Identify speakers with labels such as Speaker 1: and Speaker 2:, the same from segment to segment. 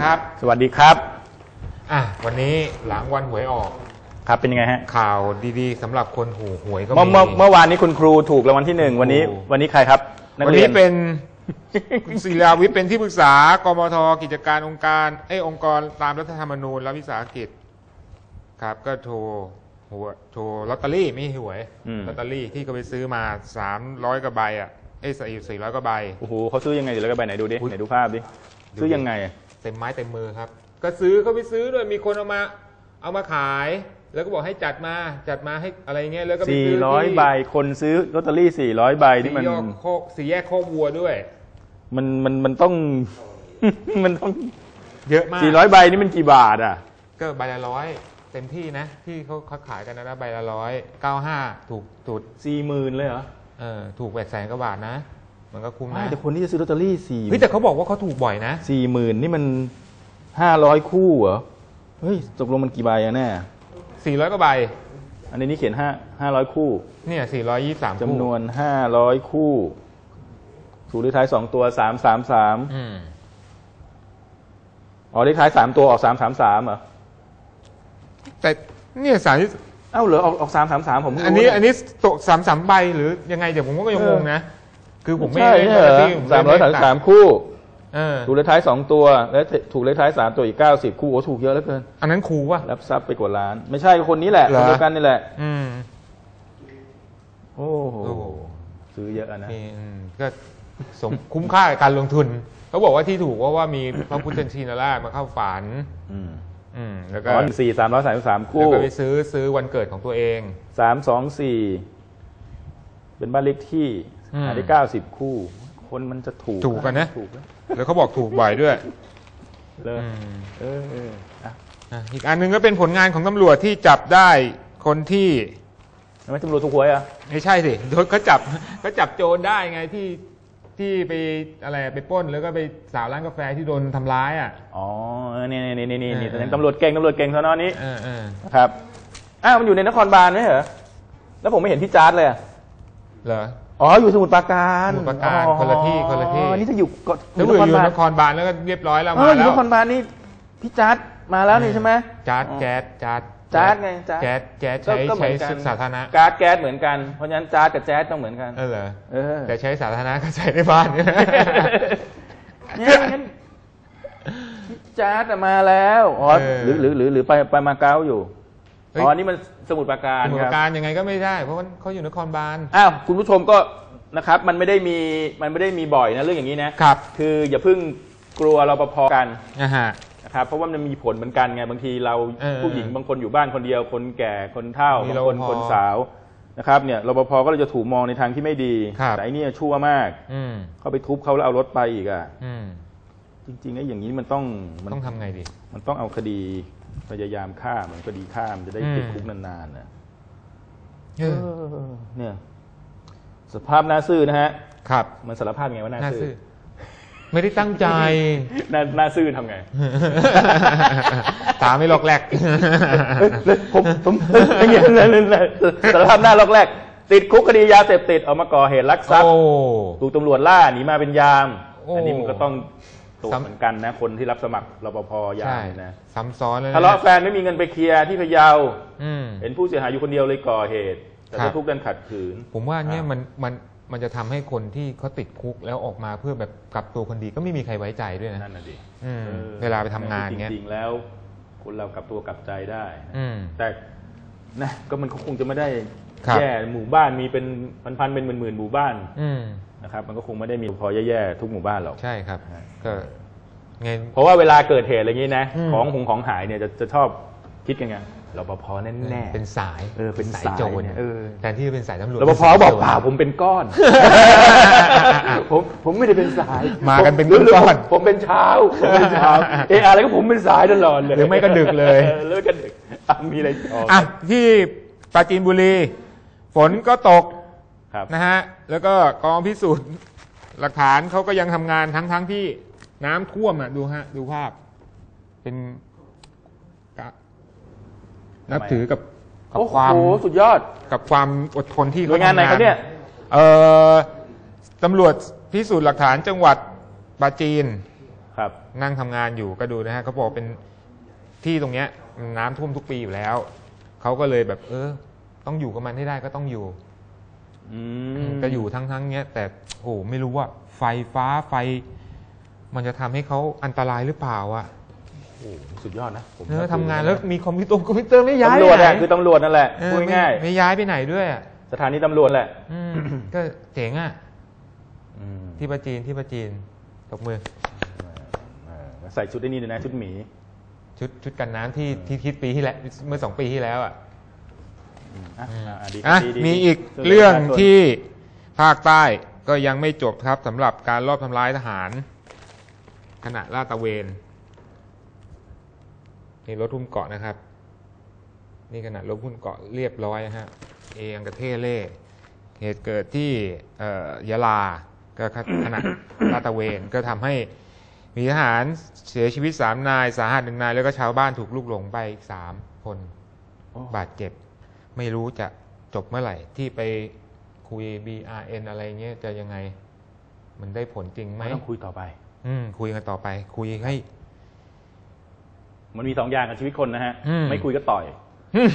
Speaker 1: สวัสดีครับ
Speaker 2: สวัสดีครับ
Speaker 1: อะวันนี้หลังวันหวยออก
Speaker 2: ครับเป็นยังไงฮะ
Speaker 1: ข่าวดีๆสำหรับคนหูหวยก็
Speaker 2: เมื่อ
Speaker 1: มี
Speaker 2: เมื่อเมื่อวานนี้คุณครูถูกรางวัลที่หนึ่งวันนี้
Speaker 1: ครู
Speaker 2: วันนี้ใครครับก
Speaker 1: วัน
Speaker 2: รี
Speaker 1: นี้
Speaker 2: ย
Speaker 1: เป็น คุณศิลาวิทย์เป็นที่ปรึกษากมทกิจการองค์การเอยองค์กรตามรัฐธรรมนูญและวิสาหกิจ ครับ ก็โทรหัวโทรลอตเตอรี่ไม่ใช่หวย
Speaker 2: อืม
Speaker 1: ลอตเตอรี่ที่ก็ไปซื้อมาสามร้อยกว่าใบอะเอ้ยสี่ร้อยกว่าใบ
Speaker 2: โอ้โหเขาซื้อยังไงเดี๋ยวเราก็ไปไหนดูดิ
Speaker 1: อุ๊ย
Speaker 2: ไหนดูภาพดิ
Speaker 1: ดูดิ
Speaker 2: ซื้อยังไงอะ
Speaker 1: เต็มไม้เต็มมือครับ ก็ซื้อเขาไปซื้อด้วยมีคนเอามาเอามาขาย แล้วก็บอกให้จัดมาจัดมาให้อะไรเงี้ยแล้วก็ไป
Speaker 2: สี่
Speaker 1: ซื้อ
Speaker 2: ร้อย
Speaker 1: ที่
Speaker 2: ใบ คนซื้อลอตเตอรี่สี่ร้อยใบ
Speaker 1: สี่
Speaker 2: นี่มัน
Speaker 1: แยกโคกสี่แยกโคกวัวด้วย
Speaker 2: มัน มัน มันต้อง มันต้อง
Speaker 1: เยอะมาก
Speaker 2: สี่ร้อยใบนี่มันกี่บาทอะ
Speaker 1: ก็ใบละร้อยเต็มที่นะ ที่เขาเขาขายกันนะนะใบละร้อยเก้าห้าถูกถูก
Speaker 2: สี่หมื่นเลยเหรอ
Speaker 1: เออถูกแปดแสนกว่าบาทนะ มันก็คุ้ม
Speaker 2: ไม่
Speaker 1: นะ
Speaker 2: แต่คนที่จะซื้อลอตเตอรี่สี่
Speaker 1: เฮ้ยแต่เขาบอกว่าเขาถูกบ่อยนะ
Speaker 2: สี่หมื่นนี่มันห้าร้อยคู่เหรอเฮ้ยตกลงมันกี่ใบอะแน่
Speaker 1: สี่ร้อยกว่าใบ
Speaker 2: อันนี้นี่เขียนห้าห้าร้อยคู่
Speaker 1: เนี่ยสี่ร้อยยี่สาม
Speaker 2: จำนวนห้าร้อยคู่ถูกเลขท้ายสองตัวสามสามสาม
Speaker 1: อืม
Speaker 2: อ๋อเลขท้ายสามตัวออกสามสามสามเหรอ
Speaker 1: แต่เนี่ยสาม
Speaker 2: เอ้าเหรอออกออกสามสามสามผมเพิ่ง
Speaker 1: อันนี้
Speaker 2: รู้เย
Speaker 1: อันนี้ตกสามสามใบหรือยังไงเดี๋ยวผมก็ยังงงนะ คือผมไม่
Speaker 2: ใช่
Speaker 1: ได้
Speaker 2: ใช่เหรอ
Speaker 1: ที่ผ
Speaker 2: สามร้อยสาม
Speaker 1: ไได้
Speaker 2: สามคู่
Speaker 1: เออ
Speaker 2: ถูกเลขท้ายสองตัว และถูกเลขท้ายสามตัวอีกเก้าสิบคู่โอ้ถูกเยอะเหลือเกิน
Speaker 1: อันนั้นครูป่ะ
Speaker 2: รับทรัพย์ไปกว่าล้าน ไม่ใช่คนนี้แหละ
Speaker 1: เหร
Speaker 2: ค
Speaker 1: อ
Speaker 2: นเดียวกันนี่แหละ
Speaker 1: อืม
Speaker 2: โอ้โห
Speaker 1: โอ้โห
Speaker 2: ซื้อเยอะอะนะ
Speaker 1: นี่อืมก็สมคุ้มค่ากับการลงทุน เขาบอกว่าที่ถูกเพราะว่ามีพระพุทธชินราชมาเข้าฝัน
Speaker 2: อืม
Speaker 1: อืมแล้วก็
Speaker 2: อ๋อสี่สามร้อยสามสาม
Speaker 1: แล้ว
Speaker 2: คู่
Speaker 1: ก็ไปซื้อซื้อวันเกิดของตัวเอง
Speaker 2: สามสองสี่เป็นบ้านเลขที่
Speaker 1: อืม
Speaker 2: หาได้เก้าสิบคู่ คนมันจะถูก
Speaker 1: ถูกกันนะ
Speaker 2: ถูกนะ
Speaker 1: แล้วเขาบอกถูกบ่อยด้วย
Speaker 2: เลย
Speaker 1: อืม
Speaker 2: เออเอออะ
Speaker 1: อะอีกอันหนึงก็เป็นผลงานของตำรวจที่จับได้คนที่
Speaker 2: ทำไมตำรวจถูกหวยอะ
Speaker 1: ไม่ใช่สิโดนเขาจับเขาจับโจรได้ไงที่ที่ไปอะไรไปปล้นแล้วก็ไปสาวร้านกาแฟที่โดนทำร้ายอะ
Speaker 2: อ๋อเออนี่นี่นี่นี่นี่
Speaker 1: เออ
Speaker 2: ตำรวจเก่งตำรวจเก่งเท่านั้นนี้
Speaker 1: เออเออ
Speaker 2: นะครับอ้าวมันอยู่ในนครบาลไหมเหรอแล้วผมไม่เห็นพี่จาร์ดเลยอะ
Speaker 1: เหรอ
Speaker 2: อ๋ออยู่สมุทรปราการ
Speaker 1: สมุทรปราการ
Speaker 2: อ๋อ
Speaker 1: คนละที่คนละที่
Speaker 2: อ๋อนี่ถ้าอยู่ก็
Speaker 1: ถ้าเบื่ออยู่
Speaker 2: บาล
Speaker 1: นครบาลแล้วก็เรียบร้อยแล้ว
Speaker 2: เอ
Speaker 1: มา
Speaker 2: ออยู่
Speaker 1: แล้
Speaker 2: น
Speaker 1: ว
Speaker 2: ครบาลนี่พี่จาร์ดมาแล้วนี่ใช่ไหม
Speaker 1: จัด
Speaker 2: อ๋อ
Speaker 1: แจ๊ดจัด
Speaker 2: จ๊าดไงจ๊าด
Speaker 1: แจ๊ดแจ๊ด
Speaker 2: ก็
Speaker 1: ใช้
Speaker 2: ก็เหมื
Speaker 1: ใช้
Speaker 2: อนกัน
Speaker 1: สาธารณะ
Speaker 2: การ์ดแก๊สเหมือนกันเพราะฉะนั้นจาร์ดกับแจ๊ดต้องเหมือนกัน
Speaker 1: เออเหรอ
Speaker 2: เออ
Speaker 1: แต่ใช้สาธารณะก็ใช้ในบ้าน
Speaker 2: เนี่ยงั้นพี่จาร์ดอะมาแล้วอ๋อ
Speaker 1: เออ
Speaker 2: หรือหรือหรือหรือไปไปมาเก๊าอยู่
Speaker 1: เฮ้ย
Speaker 2: อ๋อนี่มันสมุทรปราการ
Speaker 1: สมุท
Speaker 2: ค
Speaker 1: ร
Speaker 2: รับ
Speaker 1: การยังไงก็ไม่ได้ เพราะว่าเขาอยู่นครบาล
Speaker 2: อ้าวคุณผู้ชมก็นะครับมันไม่ได้มีมันไม่ได้มีบ่อยนะเรื่องอย่างนี้นะครับคืออย่าเพิ่งกลัวรปภกัน
Speaker 1: อ่าฮะ
Speaker 2: นะครับเพราะว่ามันมีผลเหมือนกันไงบางทีเรา
Speaker 1: เออ
Speaker 2: ผู้หญิงบางคนอยู่บ้านคนเดียว คนแก่คนเฒ่า
Speaker 1: มี
Speaker 2: บางคน
Speaker 1: รปภ
Speaker 2: คนสาวนะครับเนี่ยรปภก็เลยจะถูกมองในทางที่ไม่ดี
Speaker 1: ครับ
Speaker 2: แต่อันนี้ชั่วมาก
Speaker 1: อืม
Speaker 2: เข้าไปทุบเขาแล้วเอารถไปอีกอะ
Speaker 1: อืม
Speaker 2: จริงๆไอ้อย่างนี้มันต้องมัน
Speaker 1: ต้องทำไงดี
Speaker 2: มันต้องเอาคดี พยายามฆ่าเหมือนคดีฆ่ามันจะได้
Speaker 1: อืม
Speaker 2: ติดคุกนานๆนะ
Speaker 1: เออ
Speaker 2: เออเนี่ย สภาพหน้าซื่อนะฮะ
Speaker 1: ครับ
Speaker 2: มันสารภาพไงว่าหน้า
Speaker 1: น่า
Speaker 2: ซื่
Speaker 1: ซื่
Speaker 2: อ
Speaker 1: อไม่ได้ตั้งใจ
Speaker 2: หน้าหน้าซื่อทำไง
Speaker 1: ตาไม่ลอกแรก
Speaker 2: เฮ้ยเฮ้ยผมผมอย่างเงี้ยเลยเลยเลยสารภาพหน้าลอกแรก ติดคุกคดียาเสพติดเอามาก่อเหตุลักทรัพย์
Speaker 1: โอ้
Speaker 2: ถูกตำรวจล่าหนีมาเป็นยาม
Speaker 1: โอ้
Speaker 2: อันนี้มันก็ต้อง ตรวจ
Speaker 1: ซ้ำ
Speaker 2: เหมือนกันนะคนที่รับสมัครรปภยา
Speaker 1: ใช่
Speaker 2: มเนี่ยนะ
Speaker 1: ซ้ำซ้อนเลยน
Speaker 2: ทะเลาะแฟนไม่มีเงินไปเคลียร์ที่พะเยา
Speaker 1: อืม
Speaker 2: เห็นผู้เสียหายอยู่คนเดียวเลยก่อเหตุ แต่
Speaker 1: ครับ
Speaker 2: เจ้าทุกข์ดันขัดขืน
Speaker 1: ผมว่าเนี่ย
Speaker 2: อ่ามั
Speaker 1: มันมันมันจะทำให้คนที่เขาติดคุกแล้วออกมาเพื่อแบบกลับตัวคนดีก็ไม่มีใครไว้ใจด้วยนะ
Speaker 2: นั่นน่ะดิ
Speaker 1: อืม
Speaker 2: ออ
Speaker 1: เวลาไปทำงานเงี้ย
Speaker 2: จริงๆแล้ว คนเรากลับตัวกลับใจได้
Speaker 1: อืม
Speaker 2: แต่นะก็มันก็คงจะไม่ได้
Speaker 1: ครับ
Speaker 2: แย่หมู่บ้านมีเป็นพันๆเป็นหมื่นๆหมู่บ้าน
Speaker 1: อืม
Speaker 2: นะครับมันก็คงไม่ได้มีพอแย่ๆทุกหมู่บ้านหรอก
Speaker 1: ใช่ครับ
Speaker 2: ฮะ
Speaker 1: ก็ไง
Speaker 2: เพราะว่าเวลาเกิดเหตุอะไรอย่างนี้นะ
Speaker 1: อืม
Speaker 2: ของหงของหายเนี่ยจะจะชอบคิดกันไงรปภแน่แน่ๆ
Speaker 1: เป็นสาย
Speaker 2: เออเป็นสาย
Speaker 1: โจร
Speaker 2: เนี่ยเออ
Speaker 1: แทนที่จะเป็นสายตำรวจ
Speaker 2: รปภบอกเปล่าผมเป็นก้อน ผมผมไม่ได้เป็นสาย
Speaker 1: มากันเป็น
Speaker 2: ผม
Speaker 1: ก้อน
Speaker 2: ผมผมเป็นเช้าผมเป็นเช้าเอะอะไรก็ผมเป็นสายตลอดเลย
Speaker 1: หรือไม่ก็ดึกเลย
Speaker 2: ออหรือไม่ก็ดึกอะมีอะไรต่อ
Speaker 1: อะที่ปราจีนบุรี ฝนก็ตก
Speaker 2: ครับ
Speaker 1: นะฮะแล้วก็กองพิสูจน์หลักฐานเขาก็ยังทำงานทั้งทั้งที่น้ำท่วมอะดูฮะดูภาพ เป็นกะนับถือกับกับ
Speaker 2: โอ้
Speaker 1: ความ
Speaker 2: โหสุดยอด
Speaker 1: กับความอดทนที่
Speaker 2: หน่วยงานไหน
Speaker 1: ทำ
Speaker 2: ครับเนี่ย
Speaker 1: เอ่อตำรวจพิสูจน์หลักฐานจังหวัดปราจีน
Speaker 2: ครับ
Speaker 1: นั่งทำงานอยู่ก็ดูนะฮะเขาบอกเป็นที่ตรงเนี้ยน้ำท่วมทุกปีอยู่แล้ว เขาก็เลยแบบ เออ ต้องอยู่กับมันให้ได้ก็ต้องอยู่
Speaker 2: อืม
Speaker 1: ก็อยู่ทั้งทั้งเนี้ย แต่โอ้ไม่รู้ว่า ไฟฟ้าไฟ มันจะทำให้เขาอันตรายหรือเปล่าอะ
Speaker 2: โอ้สุดยอดนะผม
Speaker 1: เออทำงานแล้วมีคอมพิวเตอร์คอมพิวเตอร์ไม่ย้าย
Speaker 2: ตำรวจ
Speaker 1: ไปไหน
Speaker 2: อะคือตำรวจนั่นแหละ
Speaker 1: เออ
Speaker 2: พูด
Speaker 1: ไม่
Speaker 2: ง่าย
Speaker 1: ไม่ย้ายไปไหนด้วยอะ
Speaker 2: สถานีตำรวจแหละ
Speaker 1: อืม ก็เจ๋งอะ
Speaker 2: อืม
Speaker 1: ที่ประจีนที่ประจีนตบมือ
Speaker 2: เออใส่ชุดไอ้นี่ด้วยนะชุดหมี
Speaker 1: ชุดชุดกันน้ำที่ที่คิดปีที่แล้วเมื่อสองปีที่แล้วอะ
Speaker 2: อะอะอะดี
Speaker 1: อะ
Speaker 2: ดีดี
Speaker 1: มีอีก
Speaker 2: ช่วย
Speaker 1: เรื่อง
Speaker 2: ประชาชน
Speaker 1: ที่ภาคใต้ก็ยังไม่จบครับสำหรับการลอบทำร้ายทหาร ขณะลาดตระเวนนี่รถหุ้มเกาะนะครับ นี่ขณะรถหุ้มเกาะเรียบร้อยนะฮะเอยังกระเทเล่เหตุเกิดที่เอ่อยะลาก็ขณะ ลาดตระเวนก็ทำให้มีทหารเสียชีวิตสามนาย สาหัสหนึ่งนาย แล้วก็ชาวบ้านถูกลูกหลงไปอีกสามคน
Speaker 2: โอ้
Speaker 1: บาดเจ็บ ไม่รู้จะจบเมื่อไหร่ ที่ไปคุย BRN อะไรเงี้ยจะยังไง มันได้ผลจริงไหม
Speaker 2: ไม่ต้องคุยต่อไป
Speaker 1: อืม คุยกันต่อไป คุยให้
Speaker 2: มันมีสองอย่างกับชีวิตคนนะฮะ
Speaker 1: อืม
Speaker 2: ไม่คุยก็ต่อย
Speaker 1: อืม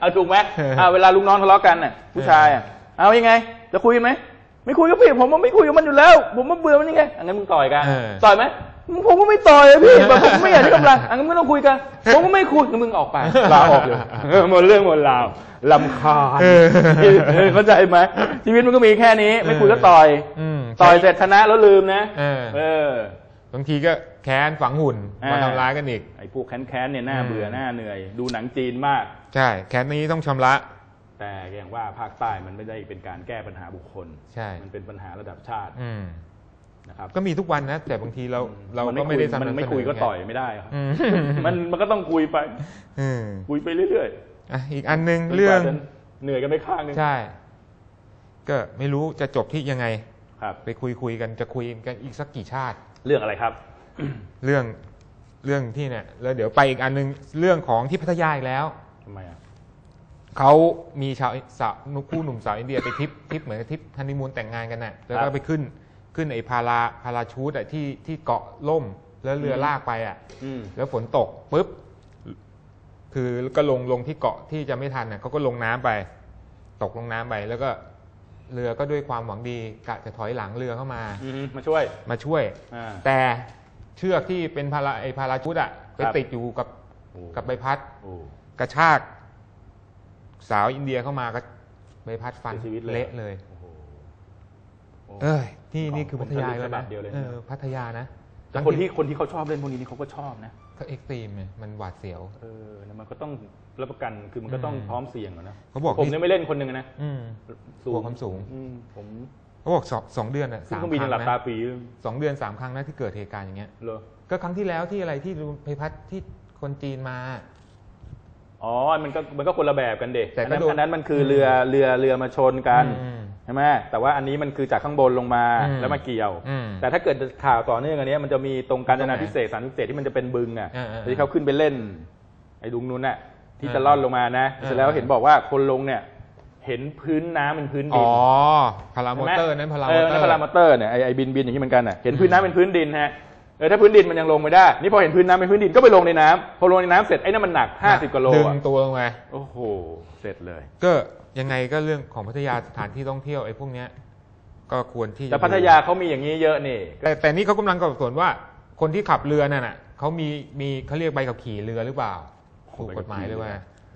Speaker 2: เอาถูกไหม
Speaker 1: เออ
Speaker 2: อ่าเวลาลูกน้องทะเลาะกันน่ะ ผู้ชายอะเอายังไง จะคุยกันไหมไม่คุยก็พี่ผมมันไม่คุยกับมันอยู่แล้ว ผมมันเบื่อมันยังไงอังั้นมึงต่อยกัน
Speaker 1: เออ
Speaker 2: ต่อยไหม ผมก็ไม่ต่อยอะพี่แบบผมไม่อยากได้กำลังอังั้นไม่ต้องคุยกัน ผมก็ไม่คุยงั้นมึงออกไปลาออกเลยเออหมดเรื่องหมดราวลำคาญ
Speaker 1: เออ
Speaker 2: เออเข้าใจไหมชีวิตมันก็มีแค่นี้ ไม่คุยก็ต่อย
Speaker 1: อืม
Speaker 2: ต่อยเสร็จชนะแล้วลืมนะ
Speaker 1: เออ
Speaker 2: เออ
Speaker 1: บางทีก็แค้นฝังหุ่น
Speaker 2: อ่าม
Speaker 1: มาทำร้ายกันอีก
Speaker 2: ไอ้พวกแค้นๆเนี่ยน่า
Speaker 1: อืม
Speaker 2: เบื่อหน้าเหนื่อย ดูหนังจีนมาก
Speaker 1: ใช่ แค้นนี้ต้องชำระ
Speaker 2: แต่อย่างว่าภาคใต้มันไม่ได้เป็นการแก้ปัญหาบุคคล
Speaker 1: ใช่
Speaker 2: มันเป็นปัญหาระดับชาติ
Speaker 1: อืม
Speaker 2: นะครับ
Speaker 1: ก็มีทุกวันนะแต่บางทีเราเรา
Speaker 2: น
Speaker 1: ก็ไม่ได้
Speaker 2: คุย
Speaker 1: สนับส
Speaker 2: มัน
Speaker 1: นุน
Speaker 2: ไม่คุยก็
Speaker 1: ง
Speaker 2: ต่อยไม่ได้ครับ
Speaker 1: อืม
Speaker 2: มันมันก็ต้องคุยไป
Speaker 1: อืม
Speaker 2: คุยไปเรื่อย
Speaker 1: อะอีกอันหนึง
Speaker 2: ๆ
Speaker 1: เรื่อง
Speaker 2: จนกว่าจะเหนื่อยกันไปข้างหนึง
Speaker 1: ใช่ ก็ไม่รู้จะจบที่ยังไง
Speaker 2: ครับ
Speaker 1: ไปคุยคุยกันจะคุยกันอีกสักกี่ชาติ
Speaker 2: เรื่องอะไรครับ
Speaker 1: เรื่องเรื่องที่เนี่ย แล้วเดี๋ยวไปอีกอันหนึงเรื่องของที่พัทยาอีกแล้ว
Speaker 2: ทำไมอะ
Speaker 1: เขามีชาวสาวนุคู่หนุ่มสาวอินเดียไปทริปทริปเหมือนกับทริปฮันนีมูนแต่งงานกันน่ะ แล้วก็ไปขึ้น ขึ้นไอ้พาราพาราชูดอะที่ที่เกาะล่มแล้วเรือลากไปอะ
Speaker 2: อืม
Speaker 1: แล้วฝนตกปุ๊บคือก็ลงลงที่เกาะที่จะไม่ทันน่ะเขาก็ลงน้ำไป ตกลงน้ำไป แล้วก็เรือก็ด้วยความหวังดีกะจะถอยหลังเรือเข้ามา
Speaker 2: อืมมาช่วย
Speaker 1: มาช่วย
Speaker 2: อ่า
Speaker 1: แต่เชือกที่เป็นพาราไอพาราชุดอะไป
Speaker 2: ครับ
Speaker 1: ติดอยู่กับ
Speaker 2: โอ้
Speaker 1: กับใบพัด
Speaker 2: โอ้
Speaker 1: กระชาก สาวอินเดียเข้ามาก็ใบพัดฟัน
Speaker 2: เสียชีวิตเลย
Speaker 1: เละเลย
Speaker 2: โอ้โหโอ้
Speaker 1: เอ้ยนี่
Speaker 2: ของ
Speaker 1: นี่คือพัทยา
Speaker 2: ผมทะลุ
Speaker 1: แล้ว
Speaker 2: ฉบั
Speaker 1: นะ
Speaker 2: บเดียวเลยนะ
Speaker 1: เออพัทยานะ
Speaker 2: แต่คนที่คนที่เขาชอบเล่นพวกนี้นี่เขาก็ชอบนะ
Speaker 1: ก็เอ็กซ์ตรีมไงมันหวาดเสียว
Speaker 2: เออแล้วมันก็ต้องรับประกันคือมันก็ต้อง
Speaker 1: อืม
Speaker 2: พร้อมเสี่ยงอะนะ
Speaker 1: เขาบอก
Speaker 2: ผม
Speaker 1: ที่
Speaker 2: เนี่ยไม่เล่นคนหนึ่งนะ
Speaker 1: อืมกลัวความสูง
Speaker 2: อืมผม
Speaker 1: เขาบอกสองสองเดือนอะ
Speaker 2: ขึ้น
Speaker 1: สาม
Speaker 2: เครื่องบิน
Speaker 1: ครั้
Speaker 2: ยัง
Speaker 1: ง
Speaker 2: หลับตา
Speaker 1: นะ
Speaker 2: ปี
Speaker 1: สองเดือนสามครั้งนะที่เกิดเหตุการณ์อย่างเงี้ย
Speaker 2: เลย
Speaker 1: ก็ครั้งที่แล้วที่อะไรที่ใบพัดที่คนจีนมา
Speaker 2: อ๋อมันก็มันก็คนละแบบกันเด็ก
Speaker 1: แต่
Speaker 2: อัน
Speaker 1: ก็
Speaker 2: นั้น
Speaker 1: โดน
Speaker 2: อันนั้นมันคือเรือเรือเรือมาชนกัน
Speaker 1: อืม
Speaker 2: ใช่ไหมแต่ว่าอันนี้มันคือจากข้างบนลงมา
Speaker 1: อืม
Speaker 2: แล้วมาเกี่ยว
Speaker 1: อืม
Speaker 2: แต่ถ้าเกิดข่าวต่อเนื่องอันเนี้ยมันจะมีตรงการจนา
Speaker 1: ตรงไหน
Speaker 2: พิเศษสารพิเศษที่มันจะเป็นบึงอะ
Speaker 1: อ่าๆ
Speaker 2: ที่เขาขึ้นไปเล่น ไอ้ดุงนู้นน่ะที่จะ
Speaker 1: อ่า
Speaker 2: ล่อนลงมานะ
Speaker 1: อ่า
Speaker 2: เสร็จแล้วเห็นบอกว่าคนลงเนี่ย เห็นพื้นน้ำเป็นพื้นดิ
Speaker 1: อ๋
Speaker 2: น
Speaker 1: อพารามอเตอร์นั้นพาราม
Speaker 2: เอ
Speaker 1: อ
Speaker 2: อ
Speaker 1: เตอ
Speaker 2: นั่น
Speaker 1: ร์
Speaker 2: พารามอเตอร์เนี่ยไอไอบินบินอย่างนี้เหมือนกันน่ะเห็นพื้น
Speaker 1: อืม
Speaker 2: น้ำเป็นพื้นดินฮะ เออถ้าพื้นดินมันยังลงไม่ได้ นี่พอเห็นพื้นน้ำเป็นพื้นดินก็ไปลงในน้ำพอลงในน้ำเสร็จไอ้นั่นมันหนักห้าสิบกิโล
Speaker 1: ดึง
Speaker 2: อะ
Speaker 1: ตัวลงมา
Speaker 2: โอ้โหเสร็จเลย
Speaker 1: ก็ยังไงก็เรื่องของพัทยาสถานที่ท่องเที่ยวไอ้พวกเนี้ยก็ควรที่จะ
Speaker 2: แต่พัทยาเขามีอย่างนี้เยอะนี่
Speaker 1: แต่แต่นี่เขากำลังกับสวนว่า คนที่ขับเรือนั่นน่ะเขามีมีเขาเรียกใบขับขี่เรือหรือเปล่าถูกกฎหมายหรือว่า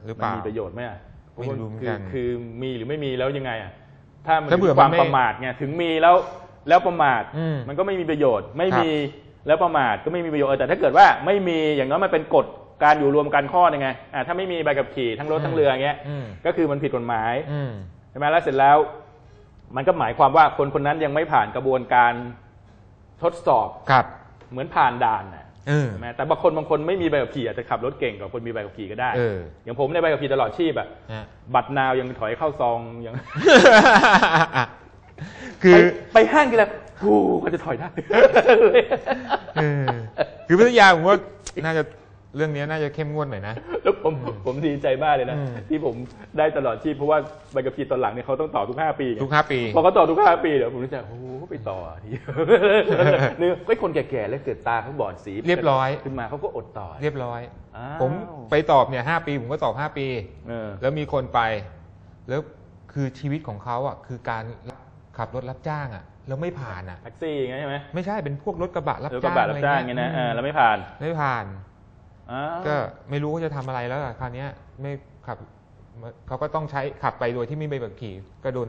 Speaker 1: หรือเป
Speaker 2: มัน
Speaker 1: ล่า
Speaker 2: มีประโยชน์ไหมอะ
Speaker 1: ไม่รู้เหมือน
Speaker 2: คื
Speaker 1: กั
Speaker 2: อนคือมีหรือไม่มีแล้วยังไงอะถ้ามัน
Speaker 1: ถ้าเบื่อ
Speaker 2: ความ
Speaker 1: มันไม่
Speaker 2: ประมาทไงถึงมีแล้วแล้วประมาท
Speaker 1: อืม
Speaker 2: มันก็ไม่มีประโยชน์ ไม่
Speaker 1: ครับ
Speaker 2: มี แล้วประมาทก็ไม่มีประโยชน์เออแต่ถ้าเกิดว่าไม่มีอย่างน้อยมันเป็นกฎการอยู่รวมกันข้อหนึงไงอะถ้าไม่มีใบขับขี่ทั้งรถทั้งเรืออย่างเงี้ย
Speaker 1: อืม
Speaker 2: ก็คือมันผิดกฎหมาย
Speaker 1: อืม
Speaker 2: ใช่ไหมแล้วเสร็จแล้ว มันก็หมายความว่าคนคนนั้นยังไม่ผ่านกระบวนการทดสอบ
Speaker 1: ครับ
Speaker 2: เหมือนผ่านด่านน่ะ
Speaker 1: เออ
Speaker 2: ใช่ไหมแต่บางคนบางคนไม่มีใบขับขี่อาจจะขับรถเก่งกว่าคนมีใบขับขี่ก็ได้
Speaker 1: เออ
Speaker 2: อย่างผมในยใบขับขี่ตลอดชีพอะ
Speaker 1: ฮะ
Speaker 2: บัตรนาวยังถอยเข้าซองยัง
Speaker 1: คือ
Speaker 2: ไปไปห้างกี่แล้ว โอ้ก็จะถอยได้
Speaker 1: เออคือพัทยาผมว่าน่าจะเรื่องนี้น่าจะเข้มงวดหน่อยนะ
Speaker 2: แล้วผมผมดีใจมากเลยนะ
Speaker 1: อืม
Speaker 2: ที่ผมได้ตลอดชีพเพราะว่าใบขับขี่ตอนหลังเนี่ยเขาต้องต่อทุกห้าปีไง
Speaker 1: ทุกห้าปี
Speaker 2: พอเขาต่อทุกห้าปีเดี๋ยวผมรู้จักโอ้โหไปต่อทีนึกไอ้ยคนแก่ๆแล้วเกิดตาเขาบอดสี
Speaker 1: เรียบร้อย
Speaker 2: ขึ้นมาเขาก็อดต่อ
Speaker 1: เรียบร้อย
Speaker 2: อ้าว
Speaker 1: ผมไปตอบเนี่ยห้าปี ผมก็ตอบห้าปี
Speaker 2: เออ
Speaker 1: แล้วมีคนไป แล้วคือชีวิตของเขาอะคือการขับรถรับจ้างอะ แล้วไม่ผ่านอะ
Speaker 2: แท็กซี่อย่างเงี้ยใช่ไหม
Speaker 1: ไม่ใช่เป็นพวกรถกระบะรับ
Speaker 2: แล้วก็
Speaker 1: จ้าง
Speaker 2: บาดรับจ้าง
Speaker 1: อะ
Speaker 2: เงี้
Speaker 1: ไเงี้
Speaker 2: ยนะ
Speaker 1: ย
Speaker 2: เออแล้วไม่ผ่าน
Speaker 1: ไม่ผ่าน
Speaker 2: อ้าว
Speaker 1: ก็ไม่รู้เขาจะทำอะไรแล้วอะคราวเนี้ยไม่ขับเขาก็ต้องใช้ขับไปโดยที่ไม่มีใบขับขี่ ก็โดน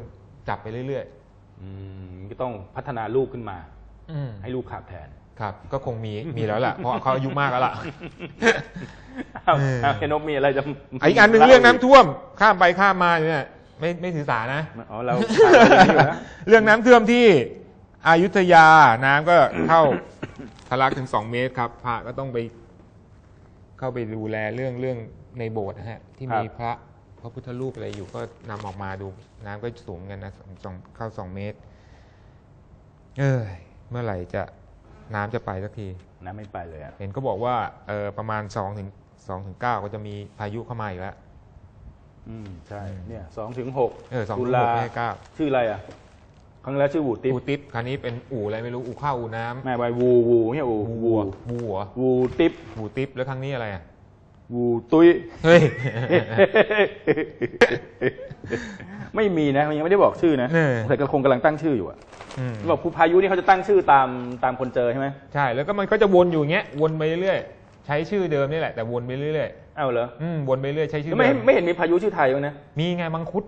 Speaker 1: จับไปเรื่อย
Speaker 2: อืมก็ต้องพัฒนาลูกขึ้นมา
Speaker 1: ๆ อืม
Speaker 2: ให้ลูกขับแทน
Speaker 1: ครับ ก็คงมีมีแล้วล่ะเพราะเขาอายุมากแล้วล่ะ
Speaker 2: อ้าว
Speaker 1: เออ
Speaker 2: อ้าวเคนกมีอะไรจะ
Speaker 1: อะอีกอันหนึ่งเรื่องน้ำท่วมข้ามไปข้ามมาเนี่ย ไม่ไม่ถือสานะ
Speaker 2: อ๋อเราอ่านเรื่องนี้อยู่นะ
Speaker 1: เรื่องน้ำท่วมที่อายุทยาน้ำก็เข้าทะลักถึงสองเมตรครับ พระก็ต้องไป เข้าไปดูแลเรื่องเรื่องในโบสถ์นะฮะ ที่มีพระพระพุทธรูปอะไรอยู่ก็นำออกมาดู น้ำก็สูงกันนะสองสองเข้าสองเมตร เอ้ยเมื่อไหร่จะน้ำจะไปสักที
Speaker 2: น้ำไม่ไปเลยอะ
Speaker 1: เห็นก็บอกว่าเออประมาณสองถึงสองถึงเก้าก็จะมีพายุเข้ามาอีกแล้ว
Speaker 2: อืมใช่เนี่ยสองถึงหก
Speaker 1: เออสอง
Speaker 2: ตุ
Speaker 1: ถึงห
Speaker 2: ลาก
Speaker 1: ไม่ใช่เก้า
Speaker 2: ชื่ออะไรอะ ครั้งแล้วชื่อวูติป
Speaker 1: อูติปคราวนี้เป็นอู่อะไรไม่รู้อู่ข้าวอู่น้ำ
Speaker 2: แม่ใบวูวูเนี่ยวู
Speaker 1: วู
Speaker 2: วู
Speaker 1: วูเหรอ
Speaker 2: วูติป
Speaker 1: วูติปแล้วครั้งนี้อะไรอะ
Speaker 2: วูตุ้ย
Speaker 1: เฮ้ย
Speaker 2: ไม่มีนะมันยังไม่ได้บอกชื่อนะ
Speaker 1: เออ
Speaker 2: แต่ก็คงกำลังตั้งชื่ออยู่อะ
Speaker 1: อืม
Speaker 2: บอกภูพายุนี่เขาจะตั้งชื่อตามตามคนเจอใช่ไหม
Speaker 1: ใช่แล้วก็มันก็จะวนอยู่อย่างเงี้ยวนไปเรื่อยๆใช้ชื่อเดิมนี่แหละแต่วนไปเรื่อย
Speaker 2: เอ้าเหรอ
Speaker 1: ๆอืมวนไปเรื่อยใช้ชื่อ
Speaker 2: แล้ว
Speaker 1: เดิ
Speaker 2: ไม่
Speaker 1: ม
Speaker 2: ไม่เห็นมีพายุชื่อไทยบ้างนะ
Speaker 1: มีไงมังคุด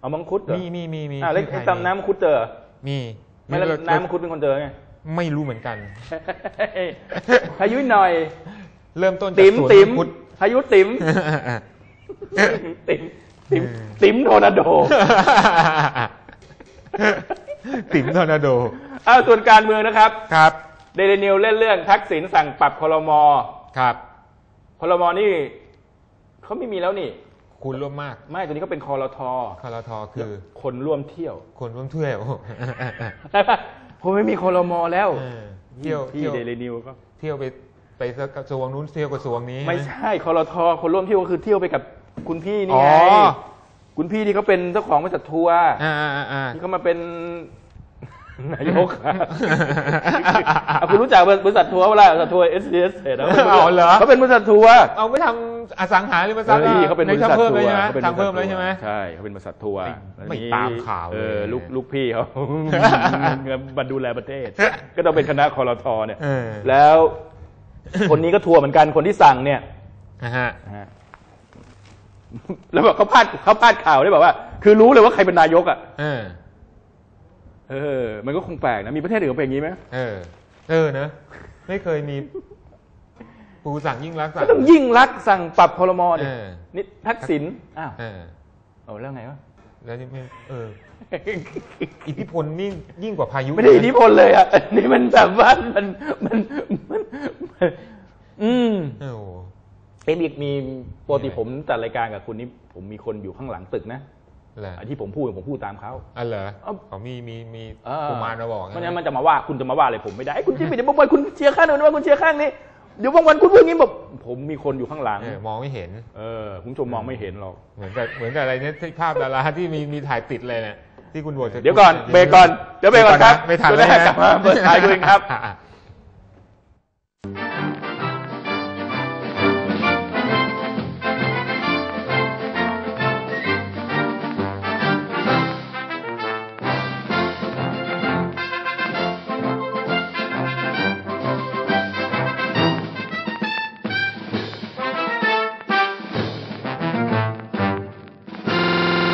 Speaker 2: เอามังคุดเหรอ
Speaker 1: มีมีมีมี
Speaker 2: อ่าแล้ว
Speaker 1: ชื่อ
Speaker 2: ไอ้
Speaker 1: ไทย
Speaker 2: ตำน้ำมังคุดเจอเหรอ
Speaker 1: มี
Speaker 2: ไม่แล้ว
Speaker 1: แล้ว
Speaker 2: น้ำมังคุดเป็นคนเจอไง
Speaker 1: ไม่รู้เหมือนกัน
Speaker 2: พายุหน่อย
Speaker 1: เริ่มต้นจาก
Speaker 2: ติ๋ม
Speaker 1: สวน
Speaker 2: ติ๋ม
Speaker 1: มังคุด
Speaker 2: พายุติ๋มติ๋มติ๋มติ๋มโทอร์นาโด
Speaker 1: ติ๋มทอร์นาโด
Speaker 2: อ้าวส่วนการเมืองนะครับ
Speaker 1: ครับ
Speaker 2: เดลินิวเล่นเรื่องทักษิณสั่งปรับคลม
Speaker 1: ครับ
Speaker 2: คลมนี่ เขาไม่มีแล้วนี่
Speaker 1: คุณร่วมมาก
Speaker 2: ไม่ตัวนี้เขาเป็นคอรท
Speaker 1: คอรทคือ
Speaker 2: คนร่วมเที่ยว
Speaker 1: คนร่วมเที่ยว
Speaker 2: ผมไม่มีคอรมอแล้ว
Speaker 1: เออเที่ยว
Speaker 2: ที่
Speaker 1: เที่ยว
Speaker 2: เดลินิวก็
Speaker 1: เที่ยวไปไปกระทรวงนู้นเที่ยวกระทรวงนี้
Speaker 2: ไม่ใช่คอรทคนร่วมเที่ยวก็คือเที่ยวไปกับคุณพี่นี่
Speaker 1: อ๋อ
Speaker 2: ไงคุณพี่ที่เขาเป็นเจ้าของบริษัททัวร์
Speaker 1: อ่าอ่าอ่า
Speaker 2: ที่เขามาเป็น นายกอะอะคุณรู้จักบริษัททัวร์เวลาบริษัททัวร์เอสเอสเนะ
Speaker 1: เอาเหรอ
Speaker 2: เขาเป็นบริษัททัวร์
Speaker 1: เอาไม่ทำอสังหาริมทรัพย์
Speaker 2: เฮ้ยเขาเป็นบริษัท
Speaker 1: ทำเพิ่ม
Speaker 2: ทั
Speaker 1: เล
Speaker 2: วย
Speaker 1: ใช่ไหม
Speaker 2: ร์เขาเป็นบริษัท
Speaker 1: ทำเพิ่มเลยใช่ไหม
Speaker 2: ใช่เขาเป็นบริษัททัวร์
Speaker 1: ไม่
Speaker 2: แล้วนี่
Speaker 1: ตามข่าว
Speaker 2: เอ
Speaker 1: เลย
Speaker 2: อลูกลูกพี่เขามาดูแลประเทศ ก็ต้องเป็นคณะคอรทเนี่ย
Speaker 1: เออ
Speaker 2: แล้วคนนี้ก็ทัวร์เหมือนกันคนที่สั่งเนี่ย
Speaker 1: นะฮะ
Speaker 2: นะฮะแล้วบอกเขาพลาดเขาพลาดข่าวได้บอกว่า คือรู้เลยว่าใครเป็นนายกอะ
Speaker 1: เออ
Speaker 2: เออ มันก็คงแปลกนะ มีประเทศอื่นเขาเป็นอย่างนี้ไหม
Speaker 1: เออ เออเนอะไม่เคยมี ปูสั่งยิ่งรักษณ์สั่
Speaker 2: ก็ต้องยิ่งรักษณ์สั่งปรับคอรมอเนี่ย
Speaker 1: เออ
Speaker 2: นี่ทักษิณอ้าว
Speaker 1: เออ
Speaker 2: เอาแล้วไงวะ
Speaker 1: แล้วนี่ไม่เออ อิทธิพลนี่ยิ่งกว่าพายุ
Speaker 2: ไม่ได้อิทธิพลเลยอะนี่มันแบบว่ามันมันมันมันอืม
Speaker 1: โอ้โห
Speaker 2: เอ็มอีกมีปกติผมจัดรายการกับคุณนี่ผมมีคนอยู่ข้างหลังตึกนะ
Speaker 1: แหละ
Speaker 2: ไอ้ที่ผมพูดผมพูดตามเขา
Speaker 1: อันเหรอ
Speaker 2: เอ้า
Speaker 1: เขามีมีมี
Speaker 2: เออ
Speaker 1: กุมารมาบอก
Speaker 2: เพราะฉะนั้นมันจะมาว่าคุณจะมาว่าอะไรผมไม่ได้ไอ้คุณจะไปเดี๋ยวบางวันคุณเชียร์ข้างนู้นว่าคุณเชียร์ข้างนี้เดี๋ยวบางวันคุณพูดอย่างนี้แบบผมมีคนอยู่ข้างหลัง
Speaker 1: เออมองไม่เห็น
Speaker 2: เออคุณผู้ชมมองไม่เห็นหรอก
Speaker 1: เหมือนกับเหมือนกับอะไรเนี่ยที่ภาพดาราที่มีมีถ่ายติดเลยเนี่ยที่คุณบวช
Speaker 2: เดี๋ยวก่อนเบรกก่อนเดี๋ยวเบรกก่อนครับ
Speaker 1: ไม่ทัน
Speaker 2: เดี๋ยว
Speaker 1: แล้ว
Speaker 2: กลับมาเปิดท้ายคุยกันครับ
Speaker 1: อะ